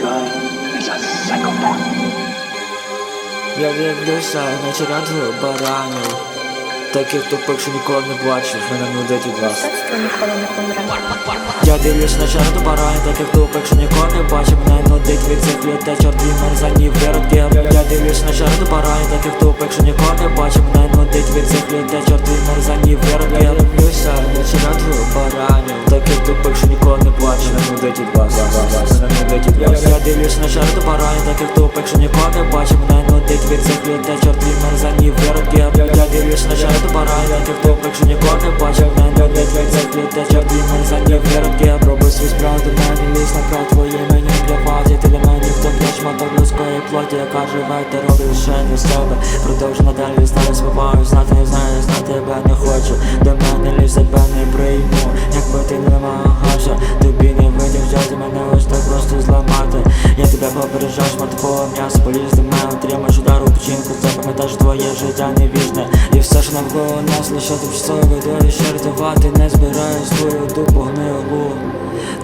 guy is a psychopath. Я дивлюся на череду баранів Таких тупих, що ніколи не бачив, мене нудить від вас. Мистецтво ніколи не помре. Я дивлюсь на череду баранів, таких тупих, що ніколи не бачив, мене нудить від цих людей, чорті мерзані виродки. Я дивлюсь на череду баранів, таких тупих, що ніколи не бачив, мене нудить від цих людей, чорті мерзані виродки Я дивлюся на череду баранів, таких тупих, що ніколи не бачив, мене нудить від вас. Мене нудить від вас. Я дивлюсь на череду баранів, таких тупих, що ніколи не бачив, мене нудить від цих людей, чорті мерзані виродки Я дивлюсь на череду баранів, таких тупих, що ніколи не бачив, мене нудить від цих людей, чорті мерзані виродки Я пробую свій справу до мене, лізь на край твої мені ваді Ти для мене хто для шматок людської плоті, яка живе, ти робиш рішення з себе Продовжу надалі стали співаю, знати не знаю, знати печінку Запам'ятаєш твоє життя не вічне І все, що навколо нас, лише тимчасові долі ще рятувати Не збираюсь твою дупу гнилу.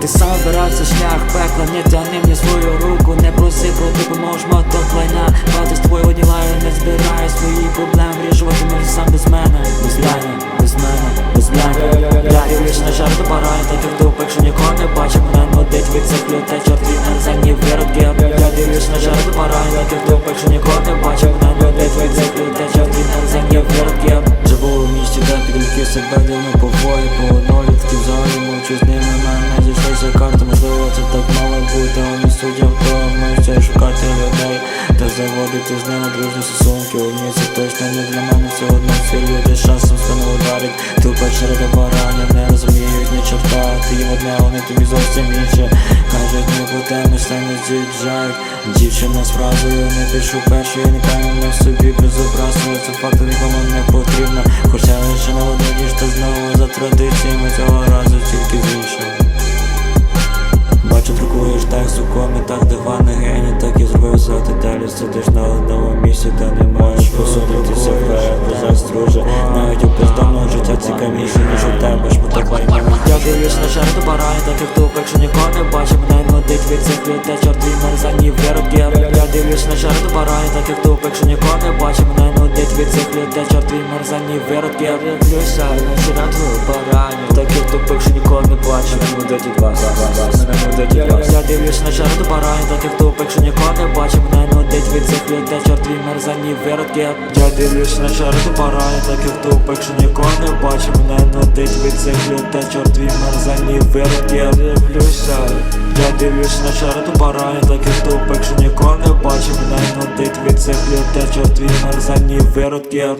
Ти сам обирався шлях пекла, не тяни мені свою руку. Не проси про допомогу шматок лайна Пати з твою однілаю, не збираю свої проблеми. Вирішувати можу сам без мене Без мене, без мене, без мене. Я дивлюсь на жарту бараю, таких тупих, що нікого не бачив Мене нудить від цих людей, чорті мерзані виродки. Я дивлюсь на жарту бараю, таких тупих, що нікого не бачив себе дивно пової По однолітки залі мовчу з ними мене зійшлися карти, можливо це так мало бути. Не суддя в ми ще шукати людей Та заводити з ними дружні стосунки. Точно не для мене одно ці люди з часом спину ударять Тупо через баранів не розуміють ні чорта Ти їм одне, вони тобі зовсім інше. Кажуть, не по темі, самі з'їжджають. Дівчина з фразою не пишу першої, не певно в собі безобразно. Це факт нікому не потрібно. Хоча лише одну ніж знову за традиціями Цього разу тільки з іншого Бачу, друкуєш текст у комітах, диваний геній, так і зробив звати далі Сидиш на одному місці, та не маєш посудитися На жертву барані, таких тупих, якщо нікого не бачив Мене нудить від цих людей, чорті мерзані виродки Я дивлюсь на жертву барані, таких тупих, чорті мерзані виродки Я дивлюся на жертву барані, таких тупих, що нікого не бачив Мене нудить від вас, мене нудить від вас. Я дивлюсь на жертву барані, таких тупих, що нікого не бачив Мене нудить від цих людей, чорті мерзані виродки. Я дивлюсь на жертву барані, таких тупих, що нікого не бачив Мене нудить від цих людей, чорті мерзані виродки. Я дивлюся я дивлюсь на жертву барані, таких тупих, що нікого не бачив Мене нудить від цих людей, чорті мерзані виродки